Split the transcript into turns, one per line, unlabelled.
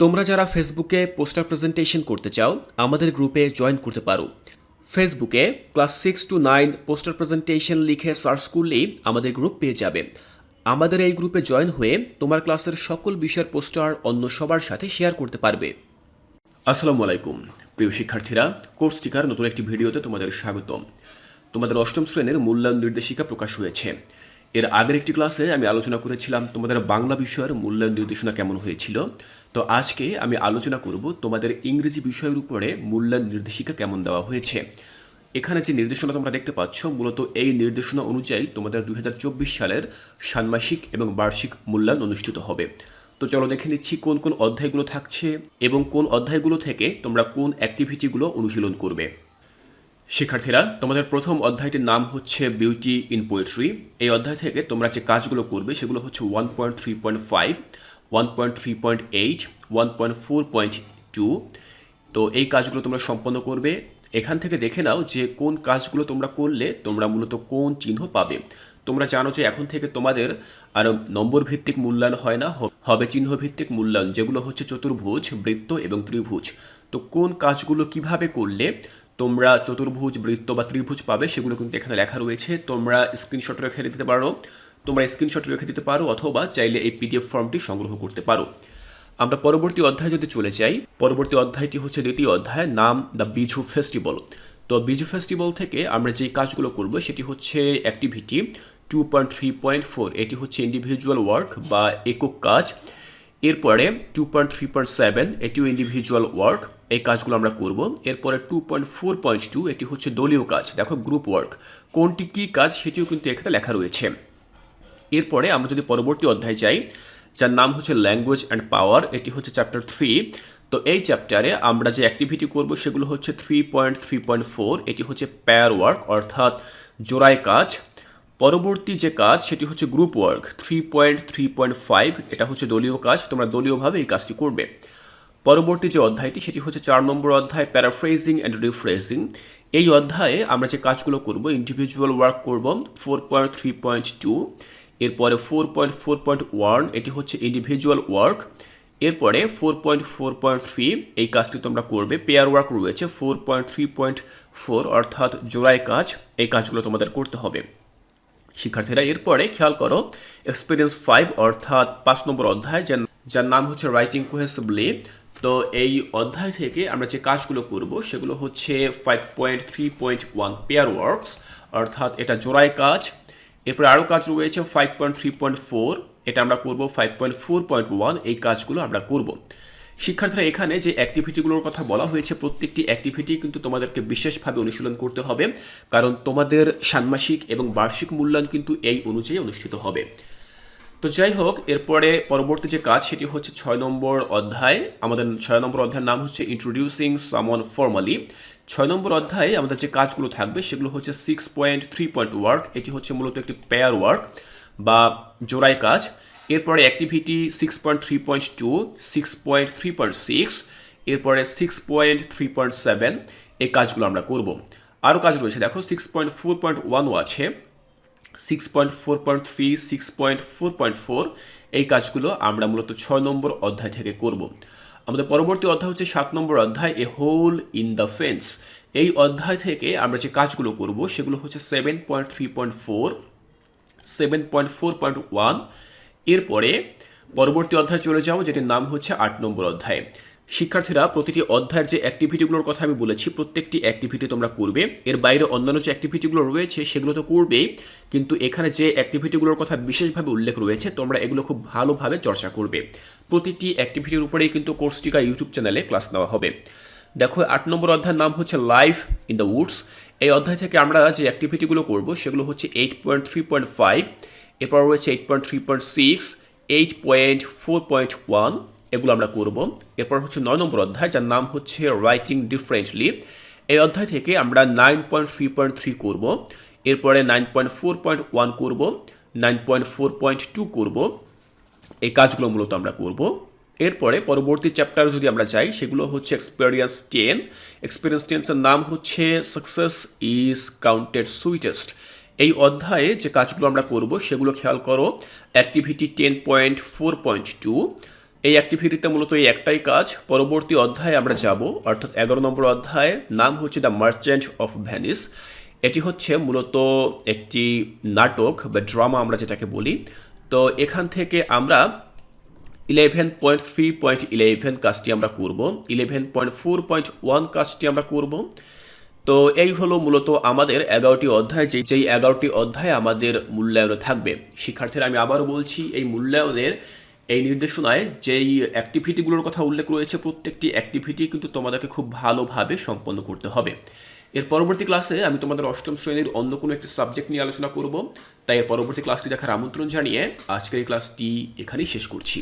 তোমরা যারা ফেসবুকে পোস্টার প্রেজেন্টেশন করতে চাও, আমাদের গ্রুপে জয়েন করতে পারো। ফেসবুকে class six to nine poster presentation লিখে সার্চ করলেই আমাদের গ্রুপ পেয়ে যাবে। আমাদের এই গ্রুপে জয়েন হয়ে তোমার ক্লাসের সকল বিষয়ের পোস্টার অন্য সবার সাথে শেয়ার করতে পারবে। আসসালামু আলাইকুম। প্রিয় শিক্ষার্থীরা কোর্স টিকার নতুন একটি ভিডিওতে তোমাদের স্বাগতম। তোমাদের অষ্টম শ্রেণির মূল্যায়ন নির্দেশিকা প্রকাশ হয়েছে। এর আগের একটি ক্লাসে আমি আলোচনা করেছিলাম তোমাদের বাংলা বিষয়ের মূল্যায়ন নির্দেশনা কেমন হয়েছিল। তো আজকে আমি আলোচনা করব তোমাদের ইংরেজি বিষয়ের উপরে মূল্যায়ন নির্দেশিকা কেমন দেওয়া হয়েছে। এখানে যে নির্দেশনা তোমরা দেখতে পাচ্ছ, মূলত এই নির্দেশনা অনুযায়ী তোমাদের দু হাজার চব্বিশ সালের ষান্মাসিক এবং বার্ষিক মূল্যায়ন অনুষ্ঠিত হবে। তো চলো দেখে নিচ্ছি কোন কোন অধ্যায়গুলো থাকছে এবং কোন অধ্যায়গুলো থেকে তোমরা কোন অ্যাক্টিভিটিগুলো অনুশীলন করবে। শিক্ষার্থীরা, তোমাদের প্রথম অধ্যায়টির নাম হচ্ছে বিউটি ইন পোয়েট্রি এই অধ্যায় থেকে তোমরা যে কাজগুলো করবে, সেগুলো হচ্ছে one point three point five one point three point eight one point four point two তো এই কাজগুলো তোমরা সম্পন্ন করবে। এখান থেকে দেখে নাও যে কোন কাজগুলো তোমরা করলে তোমরা মূলত কোন চিহ্ন পাবে। তোমরা জানো যে এখন থেকে তোমাদের আর নম্বর ভিত্তিক মূল্যায়ন হয় না হবে চিহ্ন ভিত্তিক মূল্যায়ন, যেগুলো হচ্ছে চতুর্ভুজ, বৃত্ত এবং ত্রিভুজ। তো কোন কাজগুলো কীভাবে করলে তোমরা চতুর্ভুজ, বৃত্ত বা ত্রিভুজ পাবে, সেগুলো কিন্তু এখানে লেখা রয়েছে। তোমরা স্ক্রিনশট রেখে দিতে পারো। তোমরা স্ক্রিনশট রেখে দিতে পারো অথবা চাইলে এই পিডিএফ ফর্মটি সংগ্রহ করতে পারো। আমরা পরবর্তী অধ্যায় যদি চলে যাই, পরবর্তী অধ্যায়টি হচ্ছে দ্বিতীয় অধ্যায়, নাম দ্য বিজু ফেস্টিভ্যাল। তো বিজু ফেস্টিভ্যাল থেকে আমরা যে কাজগুলো করব, সেটি হচ্ছে activity two point three point four এটি হচ্ছে ইন্ডিভিজুয়াল ওয়ার্ক বা একক কাজ। এরপরে two point three point seven এটিও ইন্ডিভিজুয়াল ওয়ার্ক এই কাজগুলো আমরা করব। এরপরে two point four point two এটি হচ্ছে দলীয় কাজ, দেখো গ্রুপ ওয়ার্ক কোনটি কী কাজ সেটিও কিন্তু এখানে লেখা রয়েছে। এরপরে আমরা যদি পরবর্তী অধ্যায় যাই, যার নাম হচ্ছে ল্যাঙ্গুয়েজ অ্যান্ড পাওয়ার এটি হচ্ছে চ্যাপ্টার থ্রি তো এই চ্যাপ্টারে আমরা যে অ্যাক্টিভিটি করব সেগুলো হচ্ছে three point three point four এটি হচ্ছে প্যার ওয়ার্ক অর্থাৎ জোড়ায় কাজ। পরবর্তী যে কাজ, সেটি হচ্ছে group work three point three point five এটা হচ্ছে দলীয় কাজ, তোমরা দলীয়ভাবে এই কাজটি করবে। পরবর্তী যে অধ্যায়টি, সেটি হচ্ছে চার নম্বর অধ্যায় প্যারাফ্রেজিং অ্যান্ড রিফ্রেজিং এই অধ্যায়ে আমরা যে কাজগুলো করব ইন্ডিভিজুয়াল ওয়ার্ক করব four point three point two এরপরে four point four point one এটি হচ্ছে ইন্ডিভিজুয়াল ওয়ার্ক এরপরে four point four point three এই কাজটি তোমরা করবে পেয়ার ওয়ার্ক রয়েছে four point three point four অর্থাৎ জোড়ায় কাজ, এই কাজগুলো তোমাদের করতে হবে। শিক্ষার্থীরা, এরপরে খেয়াল করো এক্সপিরিয়েন্স ফাইভ অর্থাৎ পাঁচ নম্বর অধ্যায় যার যার নাম হচ্ছে রাইটিং কোহেসিভলি তো এই অধ্যায় থেকে আমরা যে কাজগুলো করব, সেগুলো হচ্ছে five point three point one pair works অর্থাৎ এটা জোড়ায় কাজ। এরপরে আরও কাজ রয়েছে five point three point four এটা আমরা করব five point four point one এই কাজগুলো আমরা করব। শিক্ষার্থীরা এখানে যে অ্যাক্টিভিটিগুলোর কথা বলা হয়েছে, প্রত্যেকটি অ্যাক্টিভিটি কিন্তু তোমাদেরকে বিশেষভাবে অনুশীলন করতে হবে। কারণ তোমাদের ষান্মাসিক এবং বার্ষিক মূল্যায়ন কিন্তু এই অনুযায়ী অনুষ্ঠিত হবে। তো যাই হোক, এরপরে পরবর্তী যে কাজ, সেটি হচ্ছে ছয় নম্বর অধ্যায়। আমাদের ছয় নম্বর অধ্যায়ের নাম হচ্ছে ইন্ট্রোডিউসিং সামন ফর্মালি ছয় নম্বর অধ্যায়ে আমাদের যে কাজগুলো থাকবে, সেগুলো হচ্ছে six point three point work এটি হচ্ছে মূলত একটি পেয়ার ওয়ার্ক বা জোড়াই কাজ। এরপরে activity six point three point two six point three point six এরপরে six point three point seven এই কাজগুলো আমরা করব। আরও কাজ রয়েছে, দেখো সিক্স পয়েন্ট ফোর পয়েন্ট ওয়ানও আছে six point four point three six point four point four এই কাজগুলো আমরা মূলত ছয় নম্বর অধ্যায় থেকে করব। আমাদের পরবর্তী অধ্যায় হচ্ছে সাত নম্বর অধ্যায় a hole in the fence এই অধ্যায় থেকে আমরা যে কাজগুলো করব সেগুলো হচ্ছে seven point three point four seven point four point one এরপরে পরবর্তী অধ্যায় চলে যাও যেটির নাম হচ্ছে আট নম্বর অধ্যায়। শিক্ষার্থীরা, প্রতিটি অধ্যায়ের যে অ্যাক্টিভিটিগুলোর কথা আমি বলেছি, প্রত্যেকটি অ্যাক্টিভিটি তোমরা করবে। এর বাইরে অন্যান্য যে অ্যাক্টিভিটিগুলো রয়েছে, সেগুলো তো করবেই, কিন্তু এখানে যে অ্যাক্টিভিটিগুলোর কথা বিশেষভাবে উল্লেখ রয়েছে, তোমরা এগুলো খুব ভালোভাবে চর্চা করবে। প্রতিটি অ্যাক্টিভিটির উপরেই কিন্তু কোর্সটিকা ইউটিউব চ্যানেলে ক্লাস নেওয়া হবে। দেখো, আট নম্বর অধ্যায়ের নাম হচ্ছে লাইফ ইন দ্য উডস এই অধ্যায় থেকে আমরা যে অ্যাক্টিভিটিগুলো করব, সেগুলো হচ্ছে eight point three point five এরপর রয়েছে eight point three point six eight point four point one এগুলো আমরা করব। এরপর হচ্ছে নয় নম্বর অধ্যায়, যার নাম হচ্ছে রাইটিং ডিফারেন্টলি এই অধ্যায় থেকে আমরা nine point three point three করব, এরপরে nine point four point one করব nine point four point two করব। এই কাজগুলো মূলত আমরা করব। এরপরে পরবর্তী চ্যাপ্টার যদি আমরা যাই, সেগুলো হচ্ছে এক্সপেরিয়েন্স টেন এক্সপেরিয়েন্স টেন্সের নাম হচ্ছে সাকসেস ইজ কাউন্টেড সুইটেস্ট এই অধ্যায়ে যে কাজগুলো আমরা করব সেগুলো খেয়াল করো। Activity ten point four point two এই অ্যাক্টিভিটিতে মূলত এই একটাই কাজ। পরবর্তী অধ্যায়ে আমরা যাব, অর্থাৎ এগারো নম্বর অধ্যায়। নাম হচ্ছে দ্য মার্চেন্ট অফ ভ্যানিস এটি হচ্ছে মূলত একটি নাটক বা ড্রামা আমরা যেটাকে বলি। তো এখান থেকে আমরা eleven point three point eleven কাজটি আমরা করব। Eleven point four point one কাজটি আমরা করব। তো এই হলো মূলত আমাদের এগারোটি অধ্যায়, যে, যেই এগারোটি অধ্যায় আমাদের মূল্যায়নে থাকবে। শিক্ষার্থীরা, আমি আবারও বলছি, এই মূল্যায়নের এই নির্দেশনায় যেই অ্যাক্টিভিটিগুলোর কথা উল্লেখ রয়েছে, প্রত্যেকটি অ্যাক্টিভিটি কিন্তু তোমাদেরকে খুব ভালোভাবে সম্পন্ন করতে হবে। এর পরবর্তী ক্লাসে আমি তোমাদের অষ্টম শ্রেণির অন্য কোনো একটি সাবজেক্ট নিয়ে আলোচনা করব। তাই এর পরবর্তী ক্লাসটি দেখার আমন্ত্রণ জানিয়ে আজকের এই ক্লাসটি এখানেই শেষ করছি।